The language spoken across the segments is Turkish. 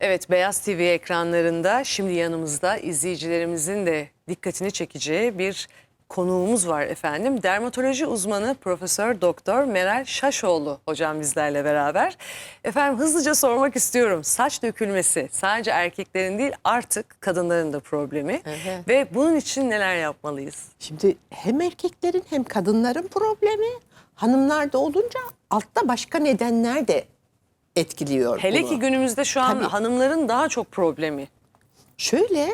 Evet Beyaz TV ekranlarında şimdi yanımızda izleyicilerimizin de dikkatini çekeceği bir konuğumuz var efendim. Dermatoloji uzmanı Profesör Doktor Meral Şaşoğlu hocam bizlerle beraber. Efendim hızlıca sormak istiyorum. Saç dökülmesi sadece erkeklerin değil artık kadınların da problemi. Ve bunun için neler yapmalıyız? Şimdi hem erkeklerin hem kadınların problemi hanımlarda olunca altta başka nedenler de etkiliyor Hele bunu. ki günümüzde şu an Tabii. hanımların daha çok problemi. Şöyle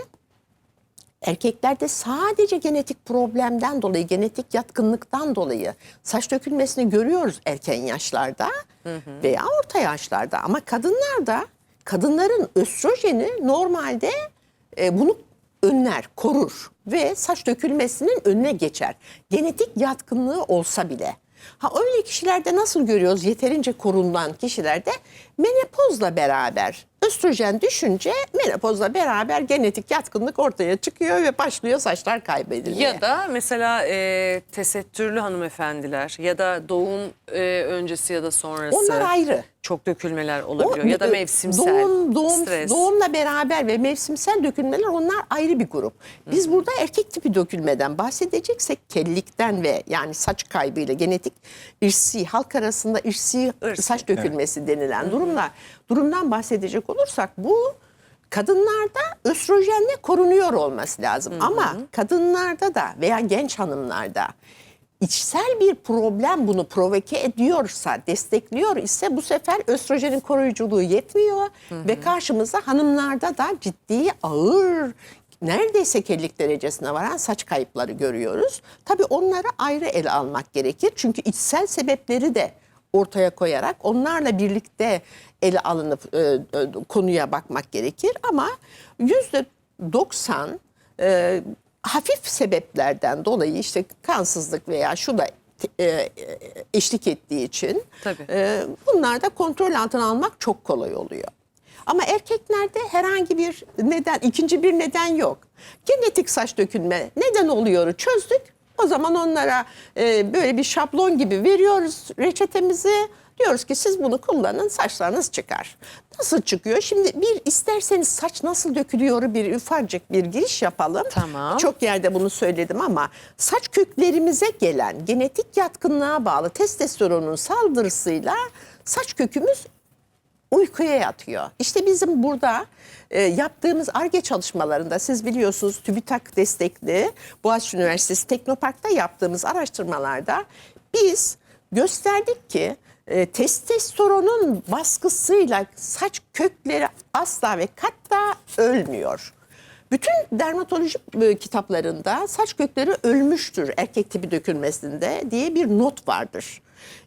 erkeklerde sadece genetik problemden dolayı, genetik yatkınlıktan dolayı saç dökülmesini görüyoruz erken yaşlarda veya orta yaşlarda. Ama kadınlarda kadınların östrojeni normalde e, bunu önler, korur ve saç dökülmesinin önüne geçer. Genetik yatkınlığı olsa bile. Ha öyle kişilerde nasıl görüyoruz? Yeterince korunan kişilerde menopozla beraber östrojen düşünce menopozla beraber genetik yatkınlık ortaya çıkıyor ve başlıyor saçlar kaybedilmeye. Ya da mesela e, tesettürlü hanımefendiler ya da doğum e, öncesi ya da sonrası Onlar ayrı. Çok dökülmeler olabiliyor O, ya da mevsimsel doğum, doğum, stres. Doğumla beraber ve mevsimsel dökülmeler onlar ayrı bir grup. Biz burada erkek tipi dökülmeden bahsedeceksek kellikten ve yani saç kaybıyla genetik irsi halk arasında irsi, Irsi. saç dökülmesi denilen durumla durumdan bahsedecek olursak bu kadınlarda östrojenle korunuyor olması lazım. Ama kadınlarda da veya genç hanımlarda içsel bir problem bunu provoke ediyorsa, destekliyor ise bu sefer östrojenin koruyuculuğu yetmiyor ve karşımızda hanımlarda da ciddi ağır neredeyse kellik derecesine varan saç kayıpları görüyoruz. Tabii onları ayrı ele almak gerekir. Çünkü içsel sebepleri de ortaya koyarak onlarla birlikte ele alınıp e, e, konuya bakmak gerekir ama yüzde 90 e, hafif sebeplerden dolayı işte kansızlık veya şu da e, e, eşlik ettiği için Tabii. e, bunlar da kontrol altına almak çok kolay oluyor. Ama erkeklerde herhangi bir neden, ikinci bir neden yok. Genetik saç dökülme neden oluyor çözdük. O zaman onlara e, böyle bir şablon gibi veriyoruz reçetemizi. Diyoruz ki siz bunu kullanın saçlarınız çıkar. Nasıl çıkıyor? Şimdi bir isterseniz saç nasıl dökülüyor bir ufacık bir giriş yapalım. Tamam. Çok yerde bunu söyledim ama saç köklerimize gelen genetik yatkınlığa bağlı testosteronun saldırısıyla saç kökümüz uykuya yatıyor. İşte bizim burada e, yaptığımız ARGE çalışmalarında siz biliyorsunuz TÜBİTAK destekli Boğaziçi Üniversitesi Teknopark'ta yaptığımız araştırmalarda biz gösterdik ki e, testosteronun baskısıyla saç kökleri asla ve katta ölmüyor. Bütün dermatoloji e, kitaplarında saç kökleri ölmüştür erkek tipi dökülmesinde diye bir not vardır.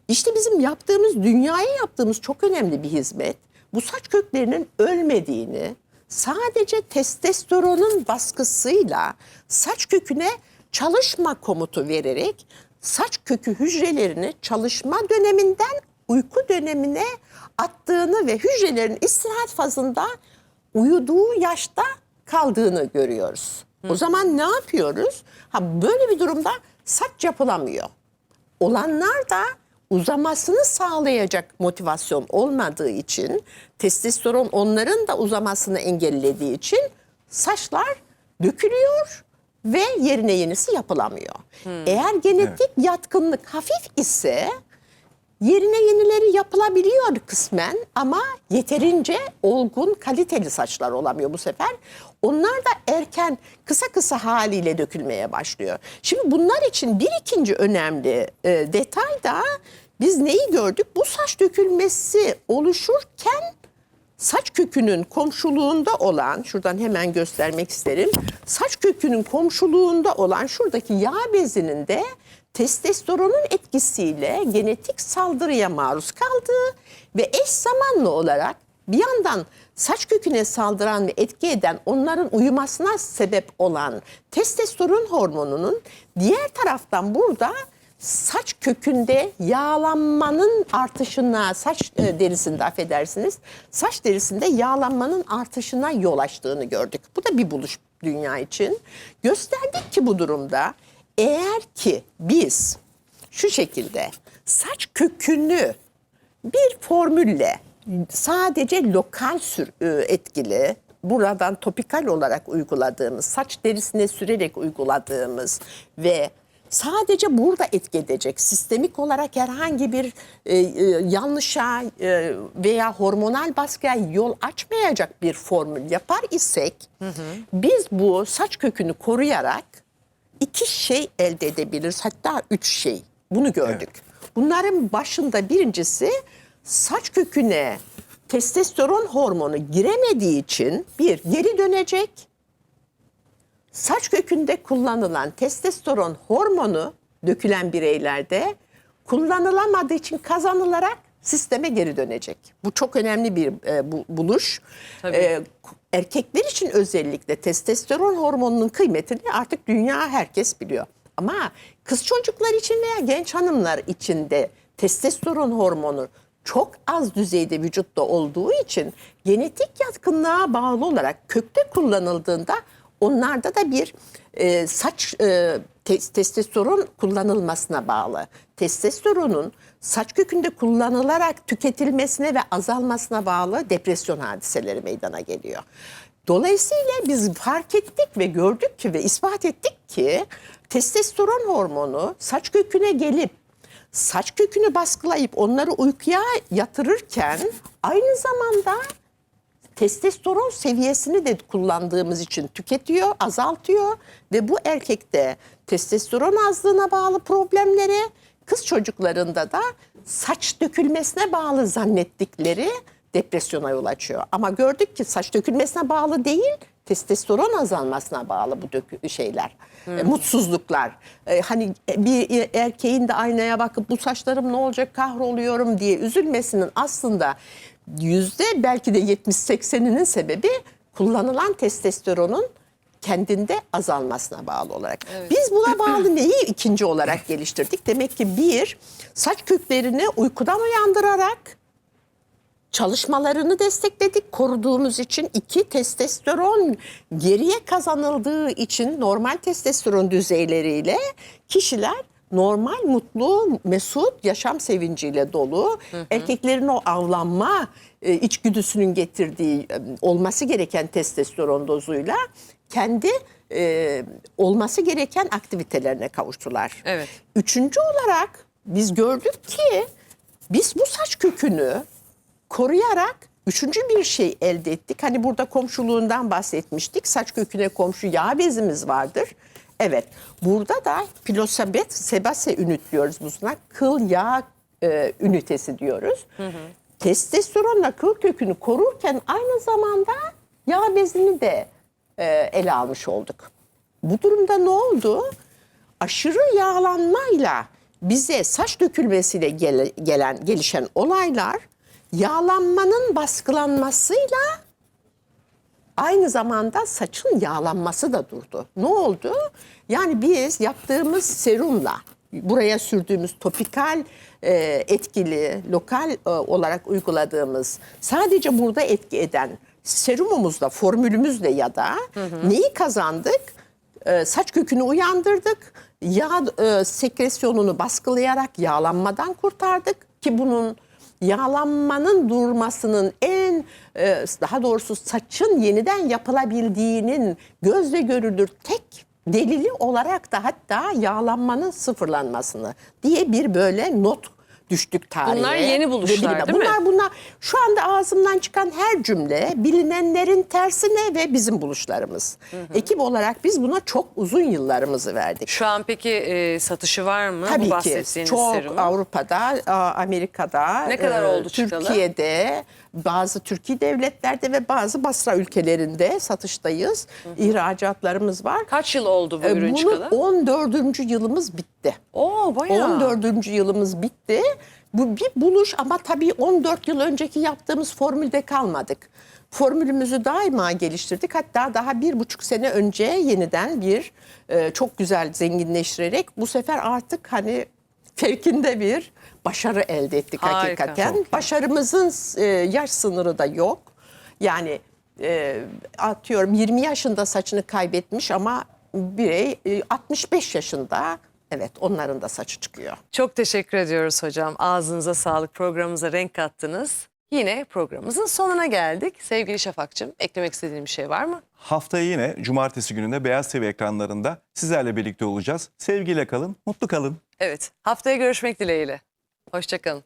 İşte bizim yaptığımız, dünyaya yaptığımız çok önemli bir hizmet. Bu saç köklerinin ölmediğini, sadece testosteronun baskısıyla saç köküne çalışma komutu vererek saç kökü hücrelerini çalışma döneminden uyku dönemine attığını ve hücrelerin istirahat fazında uyuduğu yaşta kaldığını görüyoruz. O zaman ne yapıyoruz? Ha böyle bir durumda saç yapılamıyor. Olanlar da uzamasını sağlayacak motivasyon olmadığı için testosteron onların da uzamasını engellediği için saçlar dökülüyor ve yerine yenisi yapılamıyor. Eğer genetik yatkınlık hafif ise Yerine yenileri yapılabiliyor kısmen ama yeterince olgun, kaliteli saçlar olamıyor bu sefer. Onlar da erken, kısa kısa haliyle dökülmeye başlıyor. Şimdi bunlar için bir ikinci önemli e, detay da biz neyi gördük? Bu saç dökülmesi oluşurken saç kökünün komşuluğunda olan, şuradan hemen göstermek isterim. Saç kökünün komşuluğunda olan şuradaki yağ bezinin de testosteronun etkisiyle genetik saldırıya maruz kaldığı ve eş zamanlı olarak bir yandan saç köküne saldıran ve etki eden onların uyumasına sebep olan testosteron hormonunun diğer taraftan burada saç kökünde yağlanmanın artışına, saç e, derisinde affedersiniz, saç derisinde yağlanmanın artışına yol açtığını gördük. Bu da bir buluş dünya için. Gösterdik ki bu durumda eğer ki biz şu şekilde saç kökünü bir formülle sadece lokal sür, e, etkili, buradan topikal olarak uyguladığımız, saç derisine sürerek uyguladığımız ve sadece burada etki edecek, sistemik olarak herhangi bir e, e, yanlışa e, veya hormonal baskıya yol açmayacak bir formül yapar isek, biz bu saç kökünü koruyarak iki şey elde edebiliriz. Hatta üç şey. Bunu gördük. Bunların başında birincisi saç köküne testosteron hormonu giremediği için bir geri dönecek. Saç kökünde kullanılan testosteron hormonu dökülen bireylerde kullanılamadığı için kazanılarak sisteme geri dönecek. Bu çok önemli bir e, bu, buluş. Tabii. E, erkekler için özellikle testosteron hormonunun kıymetini artık dünya herkes biliyor. Ama kız çocuklar için veya genç hanımlar için de testosteron hormonu çok az düzeyde vücutta olduğu için genetik yatkınlığa bağlı olarak kökte kullanıldığında onlarda da bir e, saç e, te- testosteron kullanılmasına bağlı. Testosteronun saç kökünde kullanılarak tüketilmesine ve azalmasına bağlı depresyon hadiseleri meydana geliyor. Dolayısıyla biz fark ettik ve gördük ki ve ispat ettik ki testosteron hormonu saç köküne gelip saç kökünü baskılayıp onları uykuya yatırırken aynı zamanda testosteron seviyesini de kullandığımız için tüketiyor, azaltıyor ve bu erkekte testosteron azlığına bağlı problemleri, kız çocuklarında da saç dökülmesine bağlı zannettikleri depresyona yol açıyor. Ama gördük ki saç dökülmesine bağlı değil, testosteron azalmasına bağlı bu dökü şeyler. e, mutsuzluklar. E, hani bir erkeğin de aynaya bakıp bu saçlarım ne olacak kahroluyorum diye üzülmesinin aslında yüzde belki de 70-80'inin sebebi kullanılan testosteronun kendinde azalmasına bağlı olarak. Biz buna bağlı neyi ikinci olarak geliştirdik? Demek ki bir, saç köklerini uykudan uyandırarak çalışmalarını destekledik koruduğumuz için. iki testosteron geriye kazanıldığı için normal testosteron düzeyleriyle kişiler normal, mutlu, mesut yaşam sevinciyle dolu. Erkeklerin o avlanma e, içgüdüsünün getirdiği e, olması gereken testosteron dozuyla kendi e, olması gereken aktivitelerine kavuştular. Evet. Üçüncü olarak biz gördük ki biz bu saç kökünü koruyarak üçüncü bir şey elde ettik. Hani burada komşuluğundan bahsetmiştik. Saç köküne komşu yağ bezimiz vardır. Evet burada da pilosabet sebase ünit diyoruz buna. Kıl yağ e, ünitesi diyoruz. Testosteronla kıl kökünü korurken aynı zamanda yağ bezini de e, ele almış olduk. Bu durumda ne oldu? Aşırı yağlanmayla bize saç dökülmesiyle gele- gelen gelişen olaylar yağlanmanın baskılanmasıyla aynı zamanda saçın yağlanması da durdu. Ne oldu? Yani biz yaptığımız serumla buraya sürdüğümüz topikal e, etkili, lokal e, olarak uyguladığımız sadece burada etki eden serumumuzla, formülümüzle ya da neyi kazandık? E, saç kökünü uyandırdık. Yağ e, sekresyonunu baskılayarak yağlanmadan kurtardık ki bunun yağlanmanın durmasının en e, daha doğrusu saçın yeniden yapılabildiğinin gözle görülür tek delili olarak da hatta yağlanmanın sıfırlanmasını diye bir böyle not düştük tarihe. Bunlar yeni buluşlar, bilime- değil mi? bunlar, Bunlar şu anda ağzımdan çıkan her cümle bilinenlerin tersine ve bizim buluşlarımız. Ekip olarak biz buna çok uzun yıllarımızı verdik. Şu an peki e, satışı var mı bu Tabii ki bahsettiğiniz çok serumun? Avrupa'da, Amerika'da, Ne kadar e, oldu çıkalı? Bazı Türkiye devletlerde ve bazı Basra ülkelerinde satıştayız. İhracatlarımız var. Kaç yıl oldu bu E, ürün Bunun çıkalı? 14. yılımız bitti. Oo bayağı. 14. yılımız bitti. Bu bir buluş ama tabii 14 yıl önceki yaptığımız formülde kalmadık. Formülümüzü daima geliştirdik. Hatta daha bir buçuk sene önce yeniden bir e, çok güzel zenginleştirerek bu sefer artık hani fevkinde bir başarı elde ettik Harika. hakikaten. Çok. Başarımızın e, yaş sınırı da yok. Yani e, atıyorum 20 yaşında saçını kaybetmiş ama birey e, 65 yaşında evet onların da saçı çıkıyor. Çok teşekkür ediyoruz hocam. Ağzınıza sağlık. Programımıza renk kattınız. yine programımızın sonuna geldik. Sevgili Şafak'cığım eklemek istediğin bir şey var mı? Haftaya yine cumartesi gününde Beyaz TV ekranlarında sizlerle birlikte olacağız. Sevgiyle kalın, mutlu kalın. Evet haftaya görüşmek dileğiyle. Hoşçakalın.